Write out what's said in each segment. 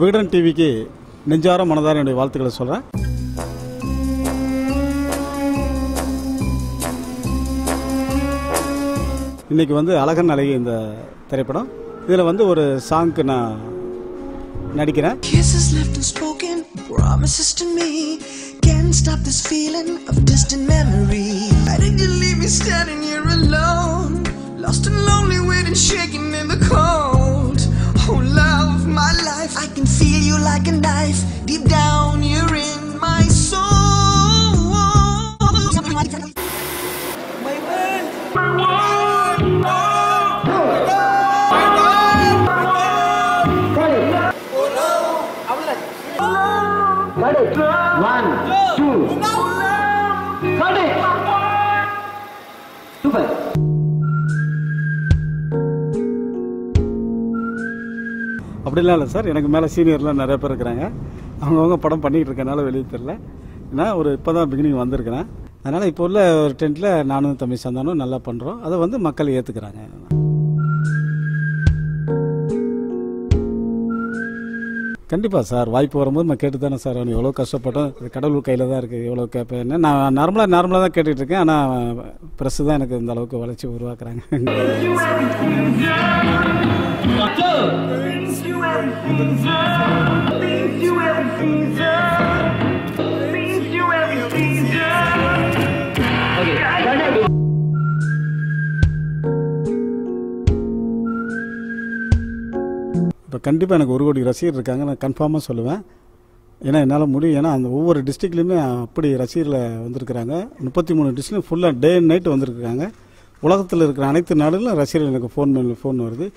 விகடன் டிவிக்கு நெஞ்சார மனதார என்னுடைய வாழ்த்துக்களை சொல்கிறேன் இன்றைக்கி வந்து அழகன் அழகி இந்த திரைப்படம் இதில் வந்து ஒரு சாங்க்கு நான் நடிக்கிறேன் Can't stop this feeling of distant memory. Why did you leave me standing here alone? Lost and lonely, waiting, shaking black and ice. Deep down, you're in my soul. Cut it. One, two. Cut it. Super. அப்படிலாம் இல்லை sir. எனக்கு மேலே சீனியர்லாம் நிறைய பேர் இருக்கிறாங்க. அவங்கவுங்க படம் பண்ணிகிட்டு இருக்கனால வெளியே தெரில ஏன்னா ஒரு இப்போ தான் பிகினிங் வந்திருக்கிறேன். அதனால் இப்போ உள்ள ஒரு டென்ட்டில் நானும் தம்பி சந்தானும் நல்லா பண்ணுறோம் அதை வந்து மக்கள் ஏற்றுக்கிறாங்க கண்டிப்பாக சார். வாய்ப்பு வரும்போது நான் கேட்டு தானே சார் எவ்வளோ கஷ்டப்பட்டோம் கடவுள் கையில் தான் இருக்குது எவ்வளோ கேட்பேன் நான் நார்மலாக நார்மலாக தான் கேட்டுட்ருக்கேன் ஆனால் ப்ரெஸ்ஸு தான் எனக்கு இந்த அளவுக்கு வளர்ச்சி உருவாக்குறாங்க. இப்போ கண்டிப்பாக எனக்கு ஒரு கோடி ரசிகர் இருக்காங்க. நான் கன்ஃபார்மாக சொல்லுவேன். ஏன்னா என்னால் முடியும். ஏன்னா அந்த ஒவ்வொரு டிஸ்ட்ரிக்ட்லேயுமே அப்படி ரசிகரில் வந்திருக்கிறாங்க. முப்பத்தி மூணு டிஸ்ட்ரிக்ட் ஃபுல்லாக டே அண்ட் நைட் வந்திருக்காங்க உலகத்தில் இருக்கிற அனைத்து நாடுகளும் ரசிகர்கள் எனக்கு ஃபோன் ஃபோன் வருது.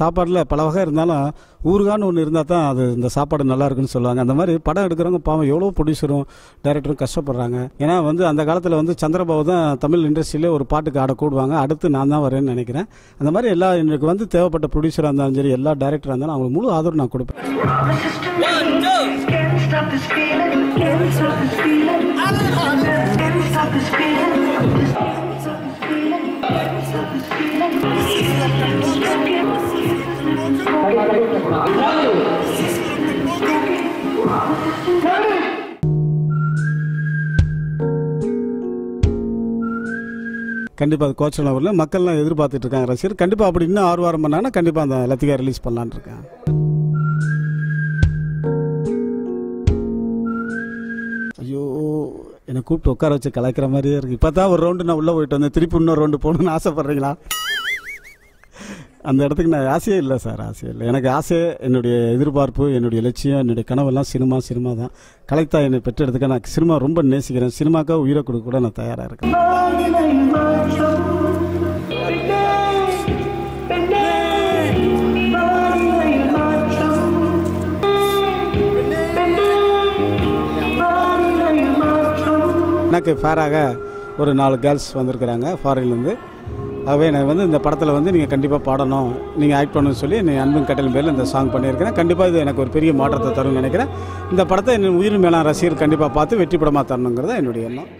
சாப்பாடில் பல வகை இருந்தாலும் ஊறுகான்னு ஒன்று இருந்தால் தான் அது இந்த சாப்பாடு நல்லா இருக்குன்னு சொல்லுவாங்க. அந்த மாதிரி படம் எடுக்கிறவங்க பாவம் எவ்வளோ ப்ரொடியூசரும் டைரக்டரும் கஷ்டப்படுறாங்க. ஏன்னா வந்து அந்த காலத்தில் வந்து சந்திரபாபு தான் தமிழ் இண்டஸ்ட்ரியிலே ஒரு பாட்டுக்கு ஆட கூடுவாங்க. அடுத்து நான் தான் வரேன்னு நினைக்கிறேன். அந்த மாதிரி எல்லா எனக்கு வந்து தேவைப்பட்ட ப்ரொடியூசராக இருந்தாலும் சரி எல்லா டைரக்டராக இருந்தாலும் அவங்களுக்கு முழு ஆதரவு நான் கொடுப்பேன். கண்டிப்பாக அது கோச்சல் வரல மக்கள்லாம் எதிர்பார்த்துட்டு இருக்காங்க ரசிகர். கண்டிப்பாக அப்படி இன்னும் ஆர்வாரம் பண்ணாங்கன்னா கண்டிப்பாக அந்த லத்திகா ரிலீஸ் பண்ணலான்னு இருக்கேன். ஐயோ என்னை கூப்பிட்டு உட்கார வச்சு கலக்கிற மாதிரியே இருக்கு. இப்போ தான் ஒரு ரவுண்டு நான் உள்ளே போயிட்டு வந்தேன். திருப்பி இன்னொரு ரவுண்டு போகணுன்னு ஆசைப்பட்றீங்களா? அந்த இடத்துக்கு நான் ஆசையே இல்லை சார் ஆசையே இல்லை. எனக்கு ஆசை என்னுடைய எதிர்பார்ப்பு என்னுடைய லட்சியம் என்னுடைய கனவெல்லாம் சினிமா சினிமா தான். கலைத்தா என்னை பெற்றெடுத்துக்க நான் சினிமா ரொம்ப நேசிக்கிறேன். சினிமாக்காக உயிரை கொடுக்க கூட நான் தயாராக இருக்கேன். எனக்கு ஃபேராக ஒரு நாலு கேர்ள்ஸ் வந்திருக்கிறாங்க ஃபாரின்லேருந்து ஆகவே நான் வந்து இந்த படத்தில் வந்து நீங்கள் கண்டிப்பாக பாடணும். நீங்கள் ஆக்ட் பண்ணணும்னு சொல்லி நீ அன்பின் கட்டளின் பேரில் இந்த சாங் பண்ணியிருக்கிறேன். கண்டிப்பாக இது எனக்கு ஒரு பெரிய மாற்றத்தை தரும்னு நினைக்கிறேன். இந்த படத்தை என் உயிர் மேலாம் ரசிகர் கண்டிப்பாக பார்த்து வெற்றி படமாக தரணுங்கிறது என்னுடைய எண்ணம்.